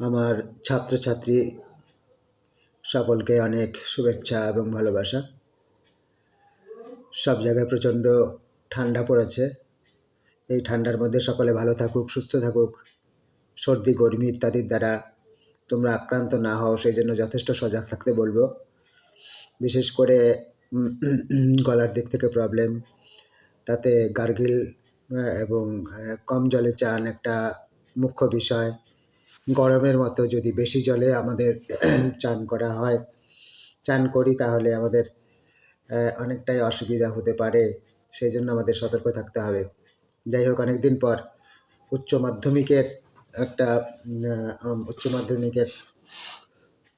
আমার ছাত্রছাত্রী সকলকে অনেক শুভেচ্ছা এবং ভালোবাসা। সব জায়গায় প্রচণ্ড ঠান্ডা পড়েছে। এই ঠান্ডার মধ্যে সকলে ভালো থাকুক, সুস্থ থাকুক। সর্দি, গরমি ইত্যাদির দ্বারা তোমরা আক্রান্ত না হও, সেই জন্য যথেষ্ট সজাগ থাকতে বলব। বিশেষ করে গলার দিক থেকে প্রবলেম তাতে গার্গিল এবং কম জলে চান একটা মুখ্য বিষয়। গরমের মতো যদি বেশি জলে আমাদের চান করা হয়, চান করি তাহলে আমাদের অনেকটাই অসুবিধা হতে পারে। সেই জন্য আমাদের সতর্ক থাকতে হবে। যাই হোক অনেক দিন পর উচ্চ মাধ্যমিকের একটা উচ্চ মাধ্যমিকের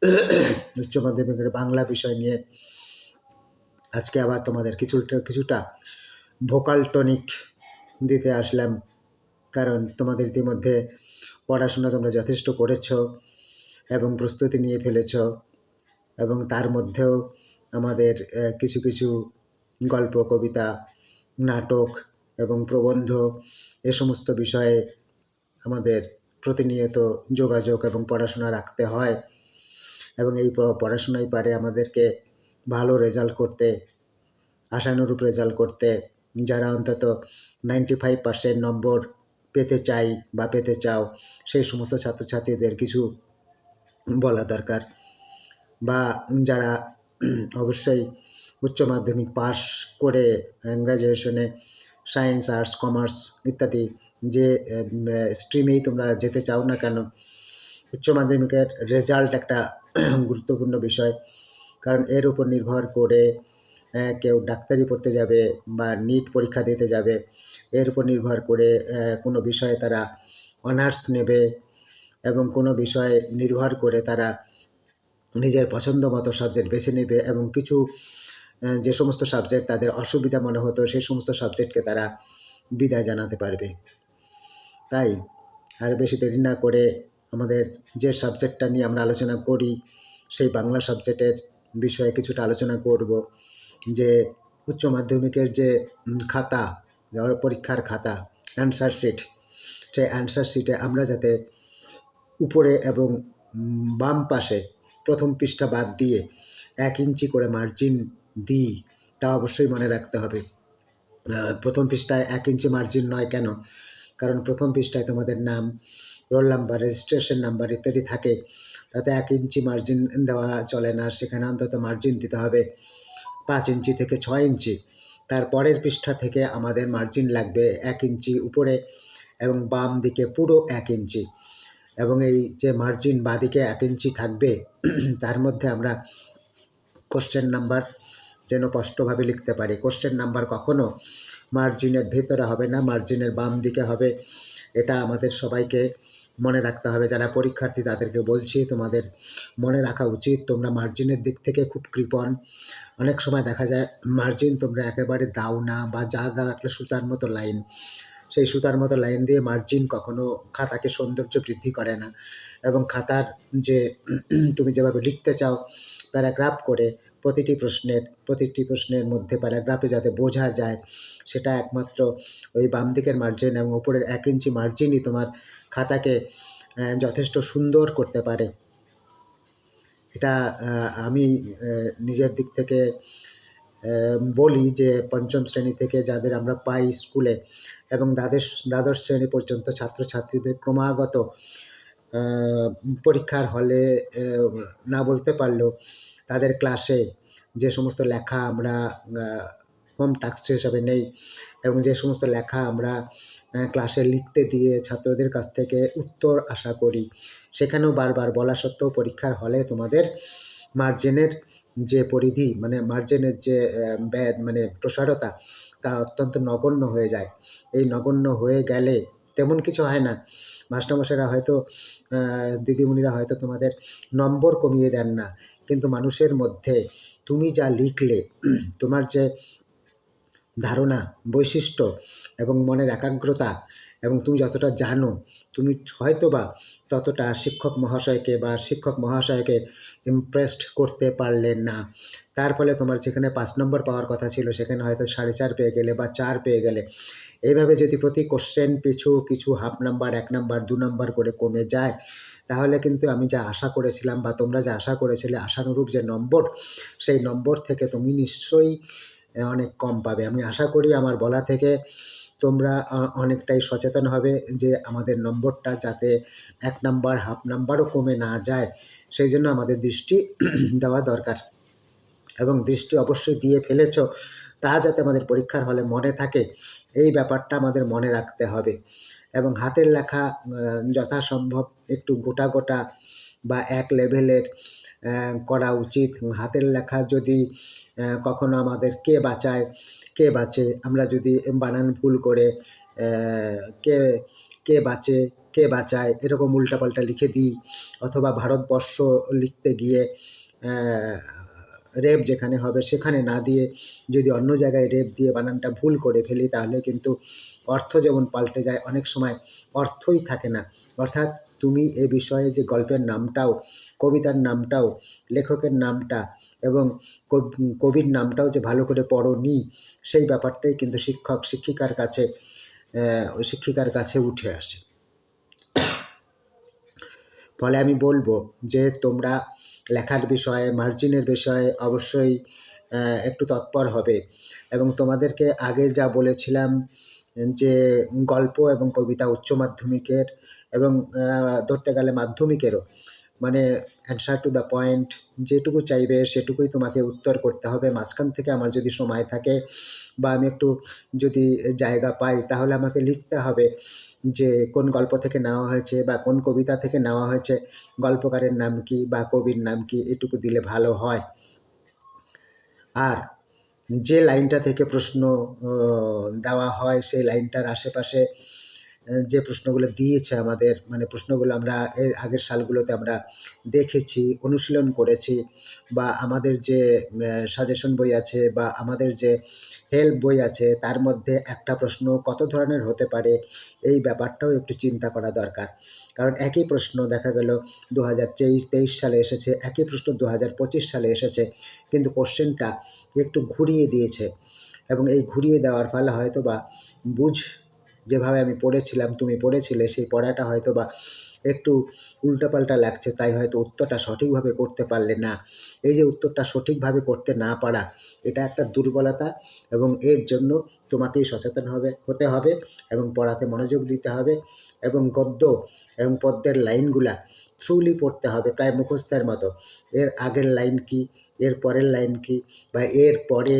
উচ্চ মাধ্যমিকের বাংলা বিষয় নিয়ে আজকে আবার তোমাদের কিছুটা কিছুটা ভোকাল টনিক দিতে আসলাম। কারণ তোমাদের ইতিমধ্যে পড়াশোনা তোমরা যথেষ্ট করেছ এবং প্রস্তুতি নিয়ে ফেলেছ এবং তার মধ্যেও আমাদের কিছু কিছু গল্প, কবিতা, নাটক এবং প্রবন্ধ এ সমস্ত বিষয়ে আমাদের প্রতিনিয়ত যোগাযোগ এবং পড়াশোনা রাখতে হয় এবং এই পড়াশোনাই পারে আমাদেরকে ভালো রেজাল্ট করতে, আশানুরূপ রেজাল্ট করতে, যারা অন্তত নাইনটি ফাইভ পার্সেন্ট নম্বর পেতে চাই বা পেতে চাও, সেই সমস্ত ছাত্রছাত্রীদের কিছু বলা দরকার। বা যারা অবশ্যই উচ্চ মাধ্যমিক পাস করে গ্র্যাজুয়েশনে সায়েন্স আর্টস কমার্স ইত্যাদি যে স্ট্রিমেই তোমরা যেতে চাও না কেন, উচ্চ মাধ্যমিকের রেজাল্ট একটা গুরুত্বপূর্ণ বিষয়। কারণ এর উপর নির্ভর করে কেউ ডাক্তারি পড়তে যাবে বা নিট পরীক্ষা দিতে যাবে, এর উপর নির্ভর করে কোনো বিষয়ে তারা অনার্স নেবে এবং কোনো বিষয়ে নির্ভর করে তারা নিজের পছন্দ মতো সাবজেক্ট বেছে নেবে এবং কিছু যে সমস্ত সাবজেক্ট তাদের অসুবিধা মনে হতো, সেই সমস্ত সাবজেক্টকে তারা বিদায় জানাতে পারবে। তাই আর বেশি দেরি না করে আমাদের যে সাবজেক্টটা নিয়ে আমরা আলোচনা করি, সেই বাংলা সাবজেক্টের বিষয়ে কিছুটা আলোচনা করব। যে উচ্চ মাধ্যমিকের যে খাতা পরীক্ষার খাতা অ্যান্সার শিট সেই অ্যান্সার শিটে আমরা যাতে উপরে এবং বাম পাশে প্রথম পৃষ্ঠা বাদ দিয়ে এক ইঞ্চি করে মার্জিন দিই, তা অবশ্যই মনে রাখতে হবে। প্রথম পৃষ্ঠায় এক ইঞ্চি মার্জিন নয় কেন? কারণ প্রথম পৃষ্ঠায় তোমাদের নাম রোল নাম্বার রেজিস্ট্রেশন নাম্বার ইত্যাদি থাকে, তাতে এক ইঞ্চি মার্জিন দেওয়া চলে না, সেখানে অন্তত মার্জিন দিতে হবে। পাঁচ ইঞ্চি থেকে ছয় ইঞ্চি। তার পরের পৃষ্ঠা থেকে আমাদের মার্জিন লাগবে এক ইঞ্চি উপরে এবং বাম দিকে পুরো এক ইঞ্চি। এবং এই যে মার্জিন বাদিকে এক ইঞ্চি থাকবে, তার মধ্যে আমরা কোশ্চেন নাম্বার যেন স্পষ্টভাবে লিখতে পারি। কোশ্চেন নাম্বার কখনো মার্জিনের ভেতরে হবে না মার্জিনের বাম দিকে হবে। এটা আমাদের সবাইকে মনে রাখতে হবে। যারা পরীক্ষার্থী, তাদেরকে বলছি, তোমাদের মনে রাখা উচিত। তোমরা মার্জিনের দিক থেকে খুব কৃপণ। অনেক সময় দেখা যায়, মার্জিন তোমরা একেবারে দাও না বা যা দাও একটা সুতার মতো লাইন। সেই সুতার মতো লাইন দিয়ে মার্জিন কখনো খাতাকে সৌন্দর্য বৃদ্ধি করে না। এবং খাতার যে, তুমি যেভাবে লিখতে চাও, প্যারাগ্রাফ করে প্রতিটি প্রশ্নের প্রতিটি প্রশ্নের মধ্যে প্যারাগ্রাফে যাতে বোঝা যায়, সেটা একমাত্র ওই বাম দিকের মার্জিন এবং উপরের এক ইঞ্চি মার্জিনই তোমার খাতাকে যথেষ্ট সুন্দর করতে পারে। এটা আমি নিজের দিক থেকে বলি যে পঞ্চম শ্রেণি থেকে যাদের আমরা পাই স্কুলে এবং দ্বাদশ দ্বাদশ শ্রেণি পর্যন্ত ছাত্রছাত্রীদের ক্রমাগত পরীক্ষার হলে না বলতে পারলেও তাদের ক্লাসে যে সমস্ত লেখা আমরা হোম টাস্ক হিসাবে নেই এবং যে সমস্ত লেখা আমরা ক্লাসে লিখতে দিয়ে ছাত্রদের কাছ থেকে উত্তর আশা করি। সেখানেও বারবার বলা সত্ত্বেও পরীক্ষার হলে তোমাদের মার্জিনের যে পরিধি মানে মার্জিনের যে মানে প্রসারতা, তা অত্যন্ত নগণ্য হয়ে যায়। এই নগণ্য হয়ে গেলে তেমন কিছু হয় না। মাস্টারমশাইরা হয়তো দিদিমণিরা হয়তো তোমাদের নম্বর কমিয়ে দেন না। কিন্তু মানুষের মধ্যে তুমি যা লিখলে, তোমার যে ধারণা, বৈশিষ্ট্য এবং মনের একাগ্রতা এবং তুমি যতটা জানো, তুমি হয়তোবা ততটা শিক্ষক মহাশয়কে বা শিক্ষক মহাশয়কে ইমপ্রেসড করতে পারলে না। তার ফলে তোমার যেখানে পাঁচ নম্বর পাওয়ার কথা ছিল, সেখানে হয়তো সাড়ে চার পেয়ে গেলে বা চার পেয়ে গেলে। এইভাবে যদি প্রতি কোশ্চেন পিছু কিছু হাফ নাম্বার এক নাম্বার দু নাম্বার করে কমে যায়, তাহলে কিন্তু আমি যা আশা করেছিলাম বা তোমরা যা আশা করেছিলে আশানুরূপ যে নম্বর, সেই নম্বর থেকে তুমি নিশ্চয়ই অনেক কম পাবে। আমি আশা করি আমার বলা থেকে তোমরা অনেকটাই সচেতন হবে যে আমাদের নম্বরটা যাতে এক নাম্বার, হাফ নাম্বারও কমে না যায়। সেই জন্য আমাদের দৃষ্টি দেওয়া দরকার। এবং দৃষ্টি অবশ্যই দিয়ে ফেলেছ, তা যাতে আমাদের পরীক্ষার হলে মনে থাকে, এই ব্যাপারটা আমাদের মনে রাখতে হবে। এবং হাতের লেখা যথাসম্ভব একটু গোটা গোটা বা এক লেভেলের করা উচিত। হাতের লেখা যদি কখনো আমাদের কে বাঁচায়, কে বাঁচে, আমরা যদি বানান ভুল করে কে কে বাঁচে, কে বাঁচায়, এরকম উল্টাপাল্টা লিখে দিই, অথবা ভারতবর্ষ লিখতে গিয়ে রেপ যেখানে হবে সেখানে না দিয়ে যদি অন্য জায়গায় রেপ দিয়ে বানানটা ভুল করে ফেলি, তাহলে কিন্তু অর্থ যেমন পাল্টে যায়, অনেক সময় অর্থই থাকে না। অর্থাৎ তুমি এ বিষয়ে যে গল্পের নামটাও, কবিতার নামটাও, লেখকের নামটা এবং কব- কবির নামটাও যে ভালো করে পড়ো নি সেই ব্যাপারটাই কিন্তু শিক্ষক, শিক্ষিকার কাছে শিক্ষিকার কাছে উঠে আসে। ফলে আমি বলব যে তোমরা লেখার বিষয়ে, মার্জিনের বিষয়ে অবশ্যই একটু তৎপর হবে এবং তোমাদেরকে আগে যা বলেছিলাম যে গল্প এবং কবিতা উচ্চ মাধ্যমিকের এবং ধরতে গেলে মাধ্যমিকেরও। মানে অ্যান্সার টু দ্য পয়েন্ট যেটুকু চাইবে সেটুকুই তোমাকে উত্তর করতে হবে। মাঝখান থেকে আমার যদি সময় থাকে বা আমি একটু যদি জায়গা পাই, তাহলে আমাকে লিখতে হবে যে কোন গল্প থেকে নেওয়া হয়েছে বা কোন কবিতা থেকে নেওয়া হয়েছে, গল্পকারের নাম কি বা কবির নাম কি, এটুকু দিলে ভালো হয়। আর যে লাইনটা থেকে প্রশ্ন দেওয়া হয় সেই লাইনটার আশেপাশে যে প্রশ্নগুলো দিয়েছে আমাদের মানে প্রশ্নগুলো আমরা এর আগের সালগুলোতে আমরা দেখেছি, অনুশীলন করেছি বা আমাদের যে সাজেশন বই আছে বা আমাদের যে হেল্প বই আছে, তার মধ্যে একটা প্রশ্ন কত ধরনের হতে পারে, এই ব্যাপারটাও একটু চিন্তা করা দরকার। কারণ একই প্রশ্ন দেখা গেল দু হাজার তেইশ সালে এসেছে, একই প্রশ্ন দু হাজার পঁচিশ সালে এসেছে, কিন্তু কোশ্চেনটা একটু ঘুরিয়ে দিয়েছে। এবং এই ঘুরিয়ে দেওয়ার ফলে হয়তো বা বুঝ যেভাবে আমি পড়েছিলাম তুমি পড়েছিলে সেই পড়াটা হয়তো বা একটু উল্টাপাল্টা লাগছে, তাই হয়তো উত্তরটা সঠিকভাবে করতে পারলে না। এই যে উত্তরটা সঠিকভাবে করতে না পারা, এটা একটা দুর্বলতা এবং এর জন্য তোমাকেই সচেতন হবে, হতে হবে এবং পড়াতে মনোযোগ দিতে হবে এবং গদ্য এবং পদ্যের লাইনগুলা থ্রুলি পড়তে হবে, প্রায় মুখস্থের মতো। এর আগের লাইন কি, এর পরের লাইন কি, বা এর পরে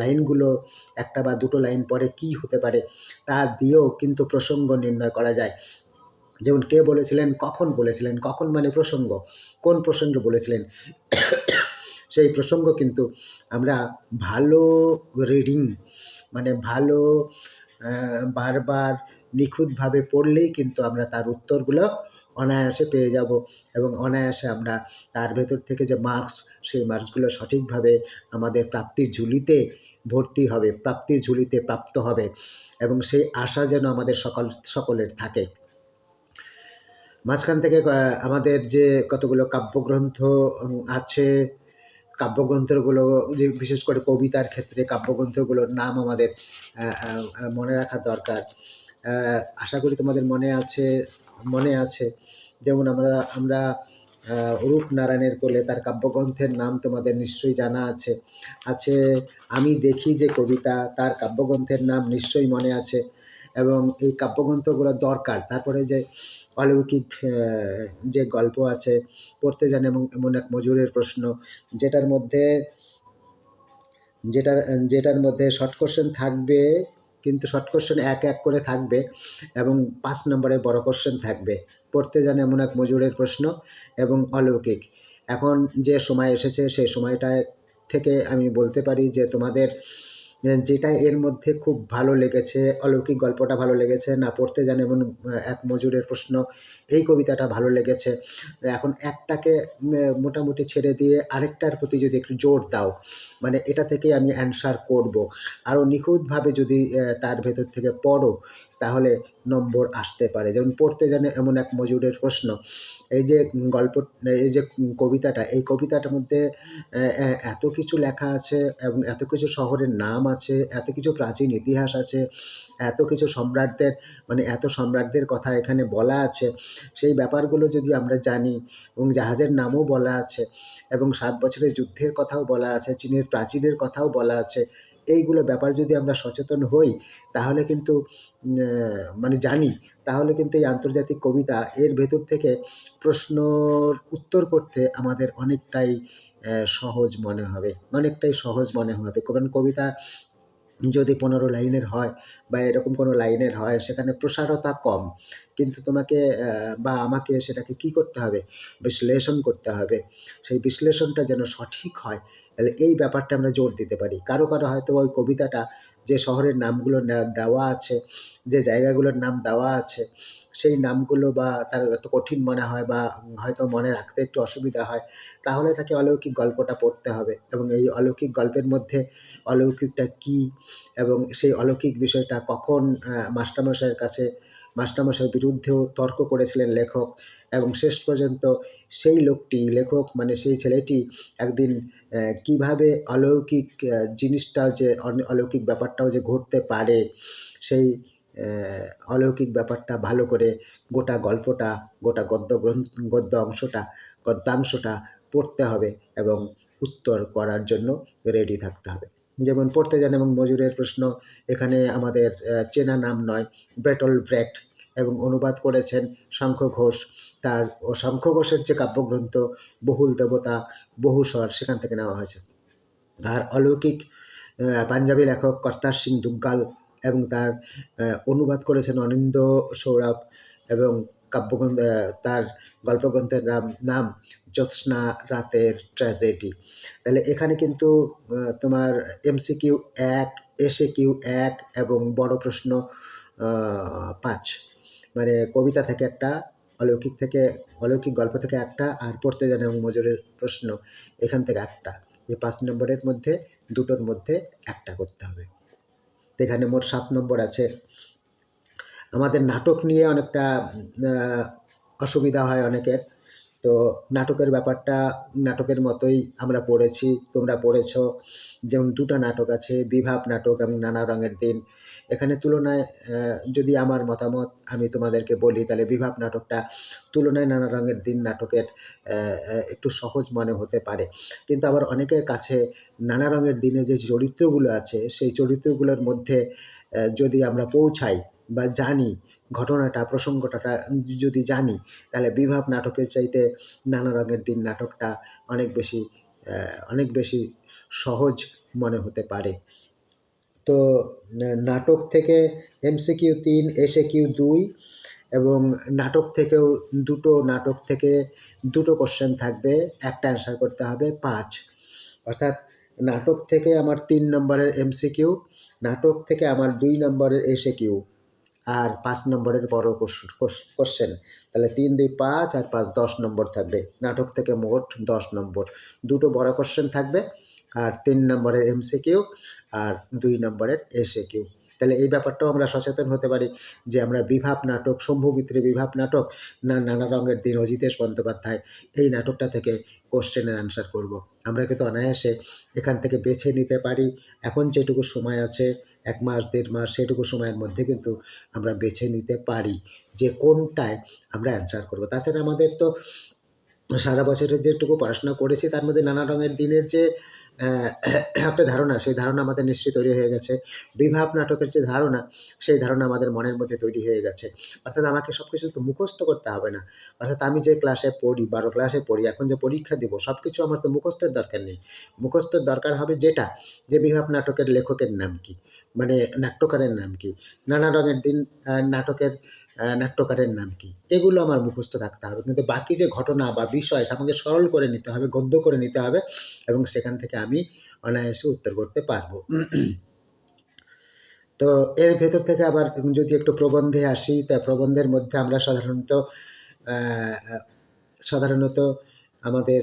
লাইনগুলো একটা বা দুটো লাইন পরে কি হতে পারে, তা দিয়েও কিন্তু প্রসঙ্গ নির্ণয় করা যায়। যেমন কে বলেছিলেন, কখন বলেছিলেন, কখন মানে প্রসঙ্গ, কোন প্রসঙ্গে বলেছিলেন, সেই প্রসঙ্গ কিন্তু আমরা ভালো রিডিং মানে ভালো বারবার নিখুঁতভাবে পড়লেই কিন্তু আমরা তার উত্তরগুলো অনায়াসে পেয়ে যাব এবং অনায়াসে আমরা তার ভেতর থেকে যে মার্কস সেই মার্কসগুলো সঠিকভাবে আমাদের প্রাপ্তির ঝুলিতে ভর্তি হবে, প্রাপ্তির ঝুলিতে প্রাপ্ত হবে এবং সেই আশা যেন আমাদের সকল, সকলের থাকে। মাঝখান থেকে আমাদের যে কতগুলো কাব্যগ্রন্থ আছে, কাব্যগ্রন্থগুলো যে বিশেষ করে কবিতার ক্ষেত্রে কাব্যগ্রন্থগুলোর নাম আমাদের মনে রাখা দরকার। আশা করি তোমাদের মনে আছে মনে আছে। যেমন আমরা আমরা রূপনারায়ণের কোলে তার কাব্যগ্রন্থের নাম তোমাদের নিশ্চয়ই জানা আছে। আছে, আমি দেখি যে কবিতা, তার কাব্যগ্রন্থের নাম নিশ্চয়ই মনে আছে। এবং এই কাব্যগ্রন্থগুলো দরকার। তারপরে যে অলৌকিক যে গল্প আছে, পড়তে জানে এবং এমন এক মজুরের প্রশ্ন, যেটার মধ্যে, যেটার যেটার মধ্যে শর্ট কোশ্চেন থাকবে, কিন্তু শর্ট কোশ্চেন এক এক করে থাকবে এবং পাঁচ নম্বরের বড় কোশ্চেন থাকবে। পড়তে জানে এমন এক মজুরের প্রশ্ন এবং অলৌকিক এখন যে সময় এসেছে সেই সময়টায় থেকে আমি বলতে পারি যে তোমাদের যেটা এর মধ্যে খুব ভালো লেগেছে, অলৌকিক গল্পটা ভালো লেগেছে, না পড়তে জানে এমন এক মজুরের প্রশ্ন, এই কবিতাটা ভালো লেগেছে। এখন একটাকে মোটামুটি ছেড়ে দিয়ে আরেকটার প্রতি যদি একটু জোর দাও মানে এটা থেকে আমি অ্যান্সার করব। আরও নিখুঁতভাবে যদি তার ভেতর থেকে পড়ো, তাহলে নম্বর আসতে পারে। যেমন পড়তে জানে এমন এক মজুরের প্রশ্ন। এই যে গল্প, এই যে কবিতাটা, এই কবিতাটার মধ্যে এত কিছু লেখা আছে এবং এত কিছু শহরের নাম আছে, এত কিছু প্রাচীন ইতিহাস আছে, এত কিছু সম্রাটদের মানে এত সম্রাটদের কথা এখানে বলা আছে। সেই ব্যাপারগুলো যদি আমরা জানি এবং জাহাজের নামও বলা আছে এবং সাত বছরের যুদ্ধের কথাও বলা আছে, চীনের প্রাচীনের কথাও বলা আছে এইগুলো ব্যাপার যদি আমরা সচেতন হই, তাহলে কিন্তু মানে জানি, তাহলে কিন্তু এই আন্তর্জাতিক কবিতা এর ভেতর থেকে প্রশ্নর উত্তর করতে আমাদের অনেকটাই সহজ মনে হবে, অনেকটাই সহজ মনে হবে। কারণ কবিতা যদি পনেরো লাইনের হয় বা এরকম কোনো লাইনের হয়, সেখানে প্রসারতা কম। কিন্তু তোমাকে বা আমাকে সেটাকে কি করতে হবে? বিশ্লেষণ করতে হবে। সেই বিশ্লেষণটা যেন সঠিক হয় তাহলে এই ব্যাপারটা আমরা জোর দিতে পারি। কারও কারও হয়তো ওই কবিতাটা যে শহরের নামগুলো দেওয়া আছে, যে জায়গাগুলোর নাম দেওয়া আছে, সেই নামগুলো বা তার এত কঠিন মনে হয় বা হয়তো মনে রাখতে একটু অসুবিধা হয়, তাহলে তাকে অলৌকিক গল্পটা পড়তে হবে এবং এই অলৌকিক গল্পের মধ্যে অলৌকিকটা কী এবং সেই অলৌকিক বিষয়টা কখন মাস্টারমশাইয়ের কাছে মাস্টারমশাইয়ের বিরুদ্ধেও তর্ক করেছিলেন লেখক এবং শেষ পর্যন্ত সেই লোকটি, লেখক মানে সেই ছেলেটি একদিন কীভাবে অলৌকিক জিনিসটাও যে অলৌকিক ব্যাপারটাও যে ঘটতে পারে, সেই অলৌকিক ব্যাপারটা ভালো করে গোটা গল্পটা, গোটা গদ্য গ্রন্থ, গদ্য অংশটা, গদ্যাংশটা পড়তে হবে এবং উত্তর করার জন্য রেডি থাকতে হবে। যেমন পড়তে যান এবং মজুরের প্রশ্ন, এখানে আমাদের চেনা নাম নয় ব্রেটল ব্রেক্ট এবং অনুবাদ করেছেন শঙ্খ ঘোষ। তার ও শঙ্খ ঘোষের যে কাব্যগ্রন্থ, বহুল দেবতা বহুস্বর সেখান থেকে নেওয়া হয়েছে। আর অলৌকিক পাঞ্জাবি লেখক কর্তার সিং দুগ্গাল এবং তার অনুবাদ করেছেন অনিন্দ সৌরভ এবং কাব্যগ্রন্থ তার গল্পগ্রন্থের নাম নাম জ্যোৎস্না রাতের ট্র্যাজেডি। তাহলে এখানে কিন্তু তোমার এমসিকিউ এক এসে কিউ এক এবং বড় প্রশ্ন পাঁচ। মানে কবিতা থেকে একটা, অলৌকিক থেকে, অলৌকিক গল্প থেকে একটা আর পড়তে জানে এবং মজুরের প্রশ্ন এখান থেকে একটা। এই পাঁচ নম্বরের মধ্যে, দুটোর মধ্যে একটা করতে হবে। এখানে মোট সাত নম্বর আছে। আমাদের নাটক নিয়ে অনেকটা অসুবিধা হয় অনেকের। তো নাটকের ব্যাপারটা, নাটকের মতোই আমরা পড়েছি, তোমরা পড়েছ। যেমন দুটো নাটক আছে, বিভাব নাটক এবং নানা রঙের দিন। এখানে তুলনায় যদি আমার মতামত আমি তোমাদেরকে বলি, তাহলে বিভাব নাটকটা তুলনায় নানা রঙের দিন নাটকের একটু সহজ মনে হতে পারে। কিন্তু আবার অনেকের কাছে নানা রঙের দিনে যে চরিত্রগুলো আছে, সেই চরিত্রগুলোর মধ্যে যদি আমরা পৌঁছাই বা জানি ঘটনাটা প্রসঙ্গটা যদি জানি, তাহলে বিভাব নাটকের চাইতে নানা রঙের দিন নাটকটা অনেক বেশি অনেক বেশি সহজ মনে হতে পারে। তো নাটক থেকে এমসিকিউ তিন এসে কিউ দুই এবং নাটক থেকেও দুটো, নাটক থেকে দুটো কোশ্চেন থাকবে, একটা অ্যান্সার করতে হবে, পাঁচ। অর্থাৎ নাটক থেকে আমার তিন নম্বরের এমসিকিউ নাটক থেকে আমার দুই নম্বরের এসে কিউ আর পাঁচ নম্বরের বড় কোশ্চেন তাহলে তিন, দুই, পাঁচ আর পাঁচ দশ নম্বর থাকবে। নাটক থেকে মোট দশ নম্বর। দুটো বড় কোশ্চেন থাকবে আর তিন নম্বরের এমসিকিউ আর দুই নম্বরের এসে কিউ তাহলে এই ব্যাপারটাও আমরা সচেতন হতে পারি যে আমরা বিভাব নাটক শম্ভুমিত্রে বিভাব নাটক না নানা রঙের দিন অজিতেশ বন্দ্যোপাধ্যায় এই নাটকটা থেকে কোশ্চেনের আনসার করব। আমরা কিন্তু অনায়াসে এখান থেকে বেছে নিতে পারি। এখন যেটুকু সময় আছে এক মাস, দেড় মাস সেটুকু সময়ের মধ্যে কিন্তু আমরা বেছে নিতে পারি যে কোনটায় আমরা অ্যান্সার করব। তাছাড়া আমাদের তো সারা বছরের যেটুকু পড়াশোনা করেছি তার মধ্যে নানা রঙের দিনের যে একটা ধারণা, সেই ধারণা আমাদের নিশ্চয়ই তৈরি হয়ে গেছে। বিভাব নাটকের যে ধারণা, সেই ধারণা আমাদের মনের মধ্যে তৈরি হয়ে গেছে। অর্থাৎ আমাকে সব কিছু তো মুখস্থ করতে হবে না। অর্থাৎ আমি যে ক্লাসে পড়ি, বারো ক্লাসে পড়ি, এখন যে পরীক্ষা দিব সব কিছু আমার তো মুখস্থের দরকার নেই। মুখস্থের দরকার হবে যেটা? যে বিভাব নাটকের লেখকের নাম কি? মানে নাট্যকারের নাম কি? নানা রঙের দিন নাটকের নাট্যকারের নাম কি? এগুলো আমার মুখস্থ থাকতে হবে। কিন্তু বাকি যে ঘটনা বা বিষয় আমাকে সরল করে নিতে হবে, গদ্য করে নিতে হবে এবং সেখান থেকে আমি অনায়াসে উত্তর করতে পারব। তো এর ভেতর থেকে আবার যদি একটু প্রবন্ধে আসি, তা প্রবন্ধের মধ্যে আমরা সাধারণত সাধারণত আমাদের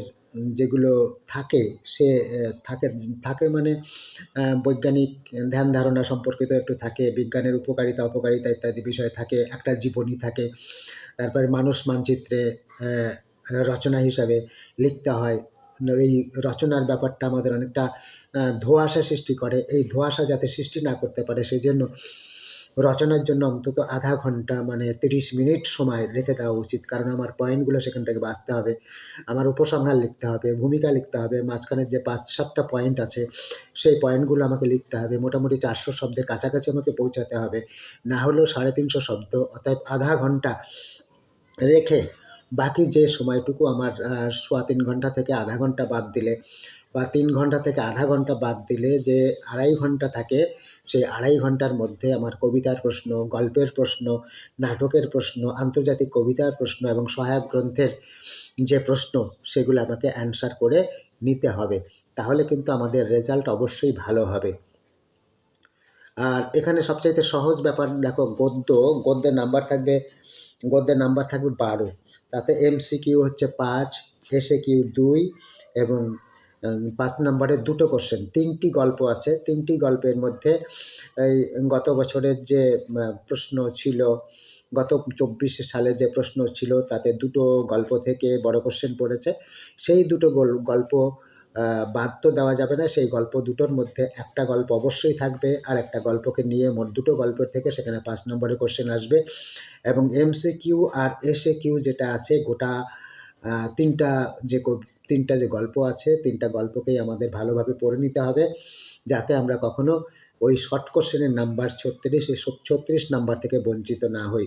যেগুলো থাকে, সে থাকে থাকে মানে বৈজ্ঞানিক ধ্যান ধারণা সম্পর্কিত একটু থাকে, বিজ্ঞানের উপকারিতা, অপকারিতা ইত্যাদি বিষয় থাকে, একটা জীবনী থাকে, তারপরে মানুষ মানচিত্রে রচনা হিসাবে লিখতে হয়। এই রচনার ব্যাপারটা আমাদের অনেকটা ধোঁয়াশা সৃষ্টি করে। এই ধোঁয়াশা যাতে সৃষ্টি না করতে পারে সেই জন্য রচনার জন্য অন্তত আধা ঘণ্টা মানে তিরিশ মিনিট সময় রেখে দেওয়া উচিত। কারণ আমার পয়েন্টগুলো সেখান থেকে বাঁচতে হবে, আমার উপসংহার লিখতে হবে, ভূমিকা লিখতে হবে মাঝখানের যে পাঁচ সাতটা পয়েন্ট আছে, সেই পয়েন্টগুলো আমাকে লিখতে হবে। মোটামুটি চারশো শব্দের কাছাকাছি আমাকে পৌঁছাতে হবে। না হলেও সাড়ে তিনশো শব্দ অর্থাৎ আধা ঘণ্টা রেখে বাকি যে সময়টুকু আমার সোয়া তিন ঘণ্টা থেকে আধা ঘণ্টা বাদ দিলে, বা তিন ঘণ্টা থেকে আধা ঘণ্টা বাদ দিলে যে আড়াই ঘণ্টা থাকে সেই আড়াই ঘণ্টার মধ্যে আমার কবিতার প্রশ্ন, গল্পের প্রশ্ন, নাটকের প্রশ্ন, আন্তর্জাতিক কবিতার প্রশ্ন এবং সহায়ক গ্রন্থের যে প্রশ্ন, সেগুলো আমাকে অ্যান্সার করে নিতে হবে। তাহলে কিন্তু আমাদের রেজাল্ট অবশ্যই ভালো হবে। আর এখানে সবচাইতে সহজ ব্যাপার, দেখো, গদ্য, গদ্যের নাম্বার থাকবে, গদ্যের নাম্বার থাকবে বারো। তাতে এমসিকিউ হচ্ছে পাঁচ এসে কিউ দুই এবং পাঁচ নম্বরে দুটো কোশ্চেন তিনটি গল্প আছে, তিনটি গল্পের মধ্যে গত বছরের যে প্রশ্ন ছিল, গত চব্বিশে সালে যে প্রশ্ন ছিল, তাতে দুটো গল্প থেকে বড় কোশ্চেন পড়েছে। সেই দুটো গল্প বাদ তো দেওয়া যাবে না, সেই গল্প দুটোর মধ্যে একটা গল্প অবশ্যই থাকবে, আর একটা গল্পকে নিয়ে মোট দুটো গল্পের থেকে সেখানে পাঁচ নম্বরে কোশ্চেন আসবে। এবং এমসি কিউ আর এসে কিউ যেটা আছে, গোটা তিনটা যে তিনটা যে গল্প আছে, তিনটা গল্পকেই আমাদের ভালোভাবে পড়ে নিতে হবে, যাতে আমরা কখনো ওই শর্ট কোশ্চেনের নাম্বার ছত্রিশ, এই ছত্রিশ নাম্বার থেকে বঞ্চিত না হই।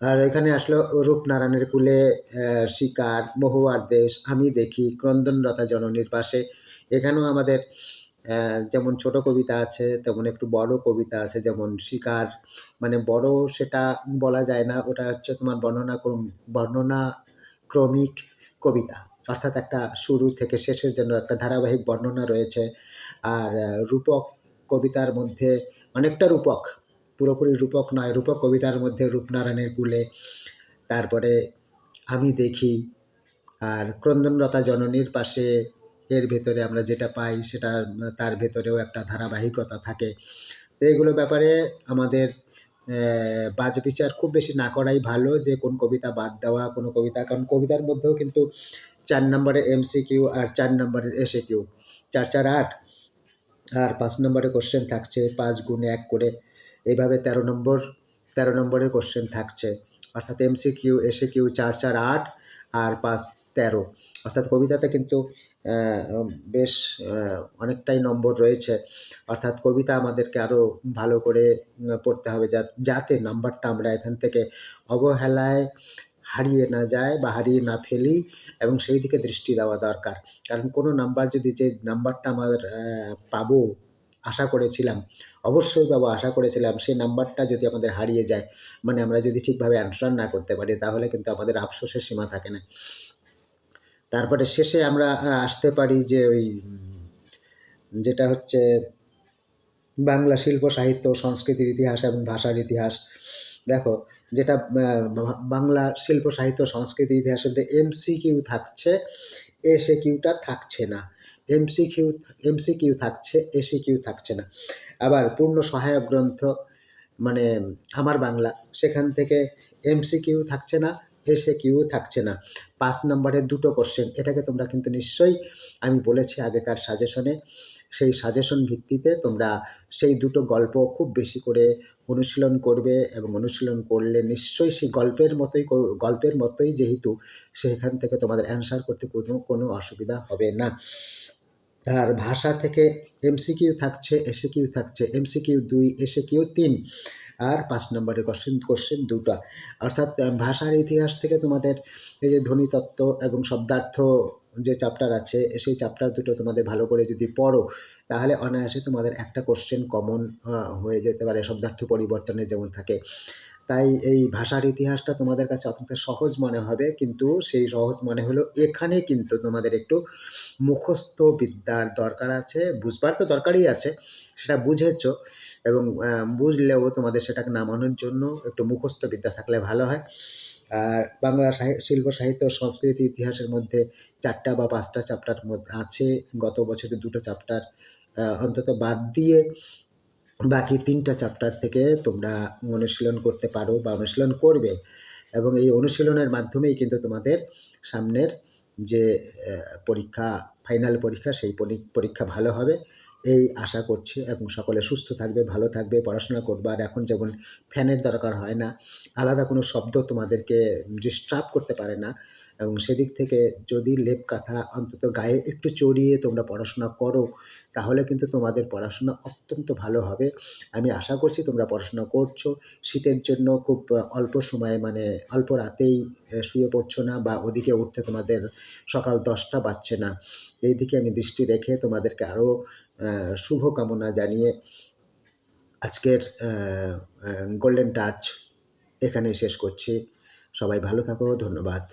আর এখানে আসলো রূপনারায়ণের কুলে শিকার, মহুয়ার দেশ, আমি দেখি ক্রন্দনরতা জননীর পাশে। এখানেও আমাদের যেমন ছোট কবিতা আছে, তেমন একটু বড় কবিতা আছে, যেমন শিকার। মানে বড় সেটা বলা যায় না, ওটা হচ্ছে তোমার বর্ণনা বর্ণনা ক্রমিক কবিতা, অর্থাৎ একটা শুরু থেকে শেষের জন্য একটা ধারাবাহিক বর্ণনা রয়েছে। আর রূপক কবিতার মধ্যে অনেকটা রূপক, পুরোপুরি রূপক নয়, রূপক কবিতার মধ্যে রূপনারায়ণের কুলে। তারপরে আমি দেখি, আর ক্রন্দনরতা জননীর পাশে এর ভেতরে আমরা যেটা পাই, সেটা, তার ভেতরেও একটা ধারাবাহিকতা থাকে। তো এগুলো ব্যাপারে আমাদের বাজ বিচার খুব বেশি না করাই ভালো যে কোন কবিতা বাদ দেওয়া, কোনো কবিতা। কারণ কবিতার মধ্যেও কিন্তু চার নম্বরে এমসি কিউ আর চার নম্বরের এসে কিউ চার চার, আট আর পাঁচ নম্বরে কোশ্চেন থাকছে, পাঁচ গুণ এক করে। এইভাবে তেরো নম্বর, তেরো নম্বরের কোশ্চেন থাকছে। অর্থাৎ এমসি কিউ এসে কিউ চার চার, আট আর পাঁচ, তেরো। অর্থাৎ কবিতাতে কিন্তু বেশ অনেকটাই নম্বর রয়েছে। অর্থাৎ কবিতা আমাদেরকে আরও ভালো করে পড়তে হবে যা- যাতে নাম্বারটা আমরা এখান থেকে অবহেলায় হারিয়ে না যায় বা হারিয়ে না ফেলি এবং সেই দিকে দৃষ্টি দেওয়া দরকার। কারণ কোনো নাম্বার যদি যে নাম্বারটা আমাদের পাবো, আশা করেছিলাম, অবশ্যই পাবো, আশা করেছিলাম, সেই নাম্বারটা যদি আমাদের হারিয়ে যায় মানে আমরা যদি ঠিকভাবে অ্যান্সার না করতে পারি, তাহলে কিন্তু আমাদের আফসোসের সীমা থাকে না। তারপরে শেষে আমরা আসতে পারি যে ওই যেটা হচ্ছে বাংলা শিল্প, সাহিত্য, সংস্কৃতির ইতিহাস এবং ভাষার ইতিহাস। দেখো, যেটা বাংলা শিল্প, সাহিত্য, সংস্কৃতি ইতিহাসের মধ্যে এমসি কিউ থাকছে এসে কিউটা থাকছে না। এমসি কিউ এমসি কিউ থাকছে এসি কিউ থাকছে না। আবার পূর্ণ সহায়ক গ্রন্থ মানে আমার বাংলা, সেখান থেকে এমসি কিউ থাকছে না। এসে কিউ থাকছে না। পাঁচ নম্বরের দুটো কোশ্চেন এটাকে তোমরা কিন্তু নিশ্চয়ই আমি বলেছি আগেকার সাজেশনে সেই সাজেশন ভিত্তিতে তোমরা সেই দুটো গল্প খুব বেশি করে অনুশীলন করবে এবং অনুশীলন করলে নিশ্চয়ই সেই গল্পের মতোই গল্পের মতোই যেহেতু সেখান থেকে তোমাদের অ্যান্সার করতে কোনো কোনো অসুবিধা হবে না। আর ভাষা থেকে এমসিকিউ থাকছে এসে কিউ থাকছে এমসিকিউ দুই এসে কিউ তিন। আর পাঁচ নম্বরের কোশ্চেন কোশ্চেন দুটা। অর্থাৎ ভাষার ইতিহাস থেকে তোমাদের এই যে ধ্বনিতত্ত্ব এবং শব্দার্থ যে চ্যাপ্টার আছে, সেই চ্যাপ্টার দুটো তোমাদের ভালো করে যদি পড়ো, তাহলে অনায়াসে তোমাদের একটা কোশ্চেন কমন হয়ে যেতে পারে, শব্দার্থ পরিবর্তনের যেমন থাকে। তাই এই ভাষার ইতিহাসটা তোমাদের কাছে অতটা সহজ মনে হবে, কিন্তু সেই সহজ মনে হলো এখানে কিন্তু তোমাদের একটু মুখস্থ বিদ্যার দরকার আছে, বুঝবার তো দরকারই আছে, সেটা বুঝেছ এবং বুঝলেও তোমাদের সেটাকে নামানোর জন্য একটু মুখস্থ বিদ্যা থাকলে ভালো হয়। আর বাংলা শিল্প, সাহিত্য, সংস্কৃতি, ইতিহাসের মধ্যে চারটা বা পাঁচটা চ্যাপ্টার মধ্যে আছে, গত বছরে দুটো চ্যাপ্টার অন্তত বাদ দিয়ে বাকি তিনটা চ্যাপ্টার থেকে তোমরা অনুশীলন করতে পারো বা অনুশীলন করবে এবং এই অনুশীলনের মাধ্যমেই কিন্তু তোমাদের সামনের যে পরীক্ষা ফাইনাল পরীক্ষা, সেই পরীক্ষা ভালো হবে। এই আশা করছি এবং সকলে সুস্থ থাকবে, ভালো থাকবে, পড়াশোনা করবে। আর এখন যেমন ফ্যানের দরকার হয় না, আলাদা কোনো শব্দ তোমাদেরকে ডিস্টার্ব করতে পারে না। এবং সেদিক থেকে যদি লেপ কাঁথা অন্তত গায়ে একটু চড়িয়ে তোমরা পড়াশোনা করো, তাহলে কিন্তু তোমাদের পড়াশোনা অত্যন্ত ভালো হবে। আমি আশা করছি তোমরা পড়াশোনা করছ। শীতের জন্য খুব অল্প সময়ে মানে অল্প রাতেই শুয়ে পড়ছো না বা ওদিকে উঠতে তোমাদের সকাল দশটা বাজছে না। এই দিকে আমি দৃষ্টি রেখে তোমাদেরকে আরও শুভকামনা জানিয়ে আজকের গোল্ডেন টাচ এখানেই শেষ করছি। সবাই ভালো থাকো, ধন্যবাদ।